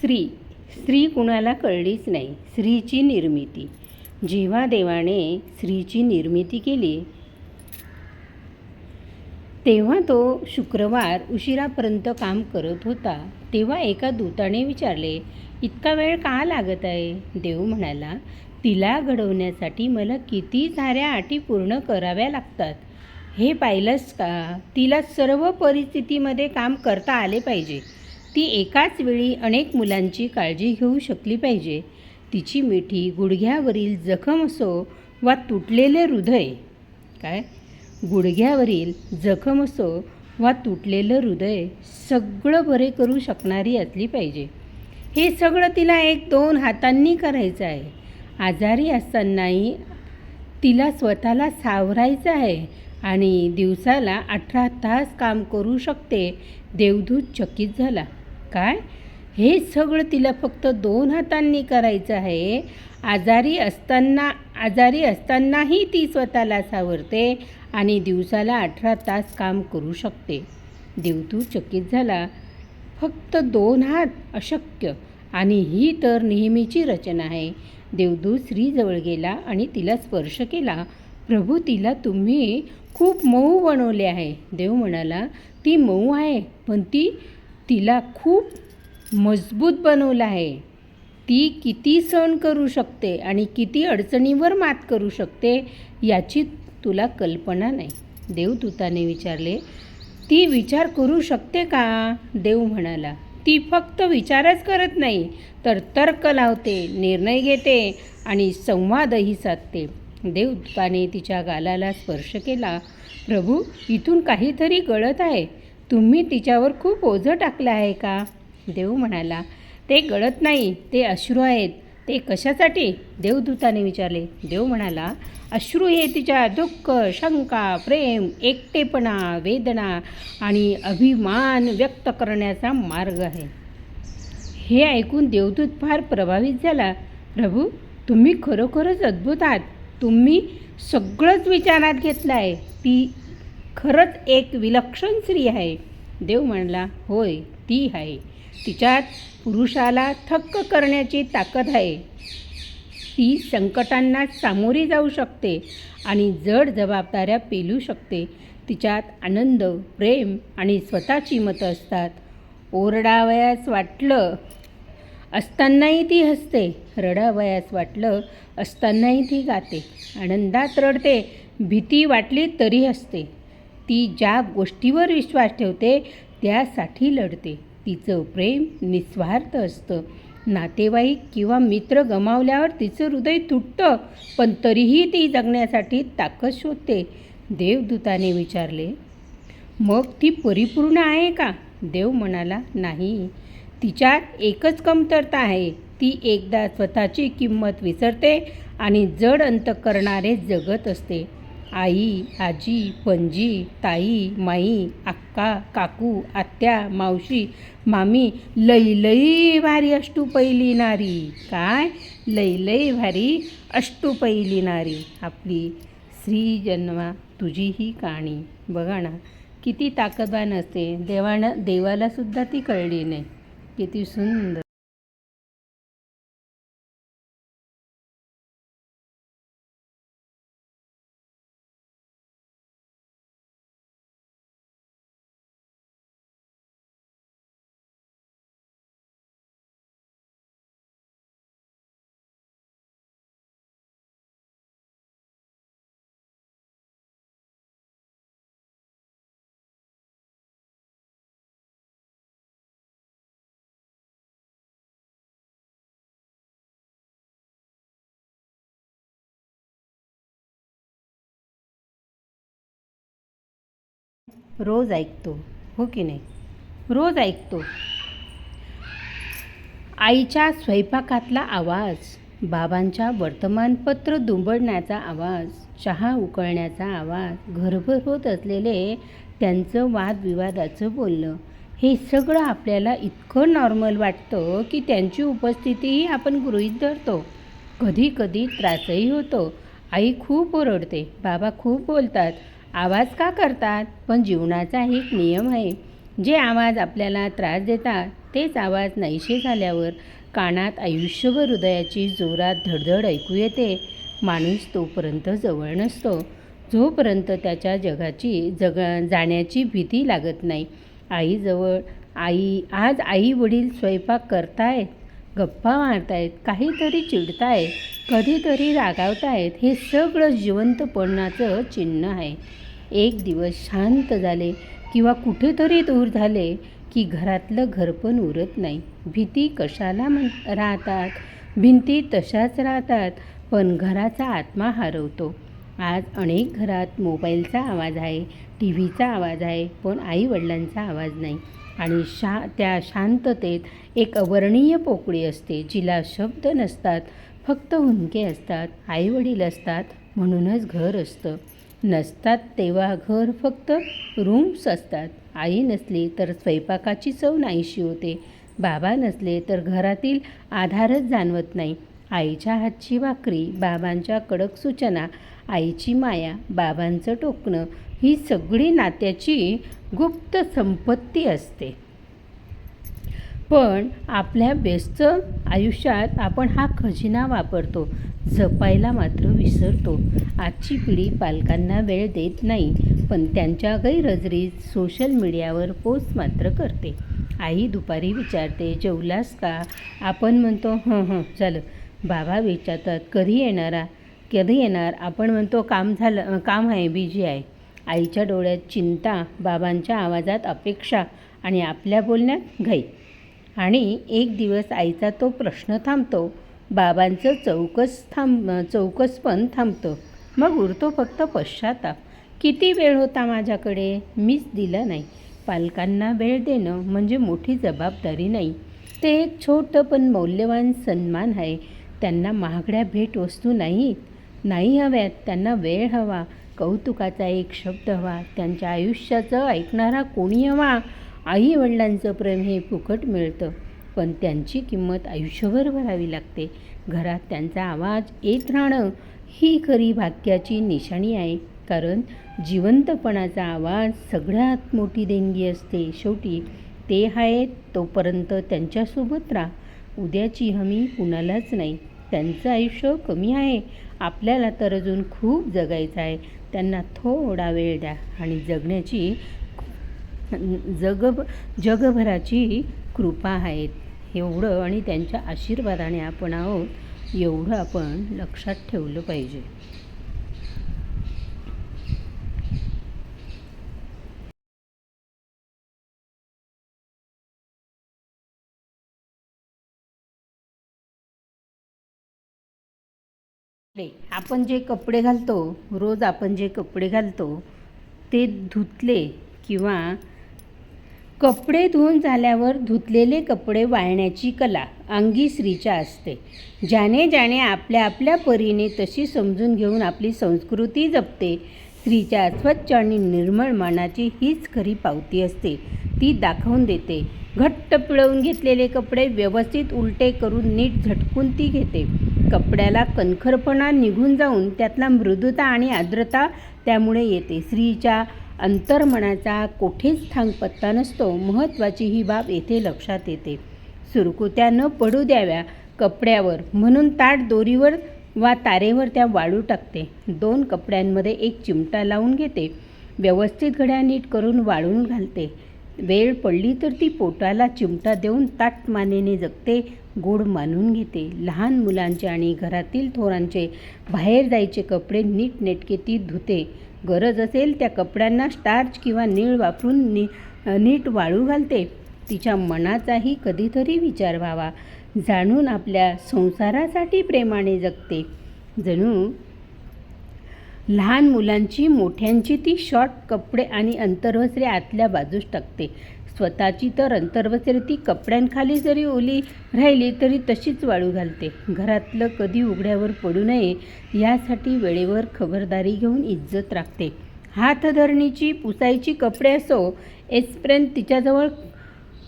स्त्री. स्त्री कुणाला कळलीच नाही. स्त्रीची निर्मिती. जेव्हा देवाने स्त्रीची निर्मिती केली तेव्हा तो शुक्रवार उशिरापर्यंत काम करत होता. तेव्हा एका दूताने विचारले इतका वेळ का लागत आहे? देव म्हणाला तिला घडवण्यासाठी मला किती साऱ्या अटी पूर्ण कराव्या लागतात. हे पाहिलंच का? तिला सर्व परिस्थितीमध्ये काम करता आले पाहिजे. ती एकाच वेळी अनेक मुलांची काळजी घेऊ शकली पाहिजे. तिची मिठी गुडघ्यावरील जखम असो वा तुटलेले हृदय. काय? गुडघ्यावरील जखम असो वा तुटलेलं हृदय सगळं बरे करू शकणारी असली पाहिजे. हे सगळं तिला एक दोन हातांनी करायचं आहे. आजारी असतानाही तिला स्वतःला सावरायचं आहे आणि दिवसाला अठरा तास काम करू शकते. देवदूत चकित झाला. काय? हे सगळं तिला फक्त दोन हातांनी करायचं आहे. आजारी असताना आजारी असतानाही ती स्वतःला सावरते आणि दिवसाला अठरा तास काम करू शकते. देवतू चकित झाला. फक्त दोन हात अशक्य आणि ही तर नेहमीची रचना आहे. देवदूत स्त्रीजवळ गेला आणि तिला स्पर्श केला. प्रभू तिला तुम्ही खूप मऊ बनवले आहे. देव म्हणाला ती मऊ आहे पण ती तिला खूप मजबूत बनवलं आहे. ती किती सण करू शकते आणि किती अडचणीवर मात करू शकते याची तुला कल्पना नाही. देवदूताने विचारले ती विचार करू शकते का? देव म्हणाला ती फक्त विचारच करत नाही तर तर्क लावते निर्णय घेते आणि संवादही साधते. देवदूताने तिच्या गालाला स्पर्श केला प्रभू इथून काहीतरी गळत आहे. तुम्ही तिच्यावर खूप ओझं टाकलं आहे का? देव म्हणाला ते गळत नाही ते अश्रू आहेत. ते कशासाठी? देवदूताने विचारले. देव म्हणाला अश्रू हे तिच्या दुःख शंका प्रेम एकटेपणा वेदना आणि अभिमान व्यक्त करण्याचा मार्ग आहे. हे ऐकून देवदूत फार प्रभावित झाला. प्रभू तुम्ही खरोखरच अद्भुत आहात. तुम्ही सगळंच विचारात घेतलं आहे ती खरंच एक विलक्षण स्त्री आहे. देव म्हणला होय ती आहे. तिच्यात पुरुषाला थक्क करण्याची ताकद आहे. ती संकटांना सामोरी जाऊ शकते आणि जड जबाबदाऱ्या पेलू शकते. तिच्यात आनंद प्रेम आणि स्वतःची मतं असतात. ओरडावयास वाटलं असतानाही ती हसते. रडावयास वाटलं असतानाही ती गाते. आनंदात रडते. भीती वाटली तरी हसते. ती ज्या गोष्टीवर विश्वास ठेवते त्यासाठी लढते. तिचं प्रेम निस्वार्थ असतं. नातेवाईक किंवा मित्र गमावल्यावर तिचं हृदय तुटतं पण तरीही ती जगण्यासाठी ताकद शोधते. देवदूताने विचारले मग ती परिपूर्ण आहे का? देव म्हणाला नाही. तिच्यात एकच कमतरता आहे. ती एकदा स्वतःची किंमत विसरते आणि जड अंत करणारे जगत असते. आई आजी पणजी ताई माई अक्का काकू आत्या मावशी मामी लई लई भारी अष्टू पहिली नारी. काय? लई लई भारी अष्टू पहिली नारी. आपली स्त्री जन्मा तुझी ही कहाणी बघा ना किती ताकदवान असते. देवानं देवालासुद्धा ती कळली नाही. किती सुंदर. रोज ऐकतो हो की नाही? रोज ऐकतो. आईच्या स्वयंपाकातला आवाज बाबांच्या वर्तमानपत्र दुंबडण्याचा आवाज चहा उकळण्याचा आवाज घरभर होत असलेले त्यांचं वादविवादाचं बोलणं हे सगळं आपल्याला इतकं नॉर्मल वाटतं की त्यांची उपस्थितीही आपण गृहीत धरतो. कधी कधी त्रासही होतो. आई खूप ओरडते बाबा खूप बोलतात आवाज का करतात? पण जीवनाचा एक नियम आहे. जे आवाज आपल्याला त्रास देतात तेच आवाज नाहीशे झाल्यावर कानात आयुष्यभर हृदयाची जोरात धडधड ऐकू येते. माणूस तोपर्यंत जवळ नसतो. जोपर्यंत त्याच्या जगाची जग जाण्याची भीती लागत नाही. आईजवळ आई आज आई वडील स्वयंपाक करतायत? गप्पा मारतायत काहीतरी चिडतायत कधीतरी रागावतायत हे सगळं जिवंतपणाचं चिन्ह आहे. एक दिवस शांत झाले किंवा कुठेतरी दूर झाले की घरातलं घर पण उरत नाही. भीती कशाला म्हण राहतात? भिंती तशाच राहतात पण घराचा आत्मा हरवतो. आज अनेक घरात मोबाईलचा आवाज आहे टी व्हीचा आवाज आहे पण आईवडिलांचा आवाज नाही. आणि शा त्या शांततेत एक अवर्णीय पोकळी असते जिला शब्द नसतात फक्त हुंके असतात आईवडील असतात म्हणूनच घर असतं. नसतात तेव्हा घर फक्त रूम्स असतात. आई नसली तर स्वयंपाकाची चव नाहीशी होते. बाबा नसले तर घरातील आधारच जाणवत नाही. आईच्या हातची भाकरी बाबांच्या कडक सूचना आईची माया बाबांचं टोकणं ही सगळी नात्याची गुप्त संपत्ती असते. पण आपल्या व्यस्त आयुष्यात आपण हा खजिना वापरतो जपायला मात्र विसरतो. आजची पिढी पालकांना वेळ देत नाही पण त्यांच्या गैरहजेरीत सोशल मीडियावर पोस्ट मात्र करते. आई दुपारी विचारते जेवलास का? आपण म्हणतो हं हं झालं. बाबा विचारतात कधी येणारा? कधी येणार? आपण म्हणतो काम झालं काम आहे बीजी आहे. आईच्या डोळ्यात चिंता बाबांच्या आवाजात अपेक्षा आणि आपल्या बोलण्यात घाई. आणि एक दिवस आईचा तो प्रश्न थांबतो. बाबांचं चौकस थांब चौकस पण थांबतं. मग उरतो फक्त पश्चाताप. किती वेळ होता माझ्याकडे? मीच दिला नाही. पालकांना वेळ देणं म्हणजे मोठी जबाबदारी नाही. ते एक छोटं पण मौल्यवान सन्मान आहे. त्यांना महागड्या भेटवस्तू नाहीत. नाही हव्यात त्यांना वेळ हवा कौतुकाचा एक शब्द हवा त्यांच्या आयुष्याचं ऐकणारा कोणी हवा. आई वडिलांचं प्रेम हे फुकट मिळतं पण त्यांची किंमत आयुष्यभर भरावी लागते. घरात त्यांचा आवाज येत राहणं ही खरी भाग्याची निशाणी आहे कारण जिवंतपणाचा आवाज सगळ्यात मोठी देणगी असते. शेवटी ते आहेत तोपर्यंत त्यांच्यासोबत राहा. उद्याची हमी कुणालाच नाही. त्यांचं आयुष्य कमी आहे. आपल्याला तर अजून खूप जगायचं आहे. त्यांना थोडा वेळ द्या. आणि जगण्याची जग जगभराची कृपा आहेत. एवढं आणि त्यांच्या आशीर्वादाने आपण आहोत एवढं आपण लक्षात ठेवलं पाहिजे. आपण जे कपडे घालतो रोज आपण जे कपडे घालतो ते धुतले किंवा कपडे धुवून झाल्यावर धुतलेले कपडे वाळण्याची कला अंगी स्त्रीच्या असते. ज्याने ज्याने आपल्या आपल्या परीने तशी समजून घेऊन आपली संस्कृती जपते स्त्रीच्या स्वच्छ आणि निर्मळ मानाची हीच खरी पावती असते. ती दाखवून देते. घट्ट पिळवून घेतलेले कपडे व्यवस्थित उलटे करून नीट झटकून ती घेते. कपड्याला कणखरपणा निघून जाऊन त्यातला मृदुता आणि आर्द्रता त्यामुळे येते. स्त्रीच्या अंतर्मनाचा कोठेच थांग पत्ता नसतो. महत्त्वाची ही बाब येथे लक्षात येते. सुरकुत्या न पडू द्याव्या. कपड्यावर म्हणून ताट दोरीवर वा तारेवर त्या वाळू टाकते. दोन कपड्यांमध्ये एक चिमटा लावून घेते. व्यवस्थित घड्या नीट करून वाळून घालते. वेळ पडली तर ती पोटाला चिमटा देऊन ताट मानेने जगते गोड मानून घेते. लहान मुलांचे आणि घरातील थोरांचे बाहेर जायचे कपडे नीटनेटके ती धुते. गरज असेल त्या कपड्यांना स्टार्च किंवा नीळ वापरून नी नीट वाळू घालते. तिच्या मनाचाही कधीतरी विचार व्हावा. जाणून आपल्या संसारासाठी प्रेमाने जगते. जणू लहान मुलांची मोठ्यांची ती शॉर्ट कपडे आणि अंतर्वस्त्रे आतल्या बाजूस टाकते. स्वतःची तर अंतर्वस्त्रे ती कपड्यांखाली जरी ओली राहिली तरी तशीच वाळू घालते. घरातलं कधी उघड्यावर पडू नये यासाठी वेळेवर खबरदारी घेऊन इज्जत राखते. हातधरणीची पुसायची कपडे असो एसपर्यंत तिच्याजवळ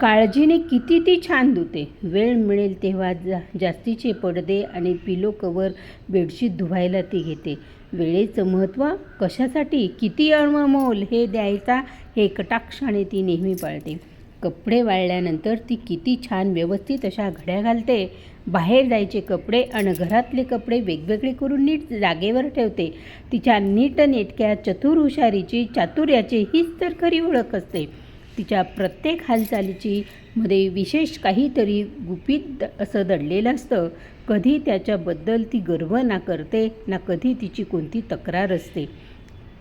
काळजीने किती ती छान धुते. वेळ मिळेल तेव्हा जा जास्तीचे पडदे आणि पिलो कवर बेडशीट धुवायला ती घेते. वेळेचं महत्त्व कशासाठी? किती अणमोल हे द्यायचा हे कटाक्षाने ती नेहमी पाळते. कपडे वाळल्यानंतर ती किती छान व्यवस्थित अशा घड्या घालते. बाहेर जायचे कपडे आणि घरातले कपडे वेगवेगळे करून नीट जागेवर ठेवते. तिच्या नीट नेटक्या चतुर हुशारीची चातुर्याची हीच तर खरी ओळख असते. तिच्या प्रत्येक हालचालीची मध्ये विशेष काहीतरी गुपित द- असं दडलेलं असतं. कधी त्याच्याबद्दल ती गर्व ना करते ना कधी तिची कोणती तक्रार असते.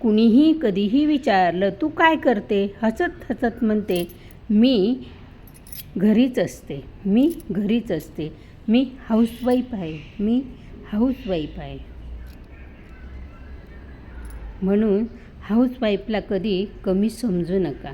कुणीही कधीही विचारलं तू काय करते? हसत हसत म्हणते मी घरीच असते. मी घरीच असते. मी हाऊसवाईफ आहे. मी हाऊसवाईफ आहे. म्हणून हाऊसवाईफला कधी कमी समजू नका.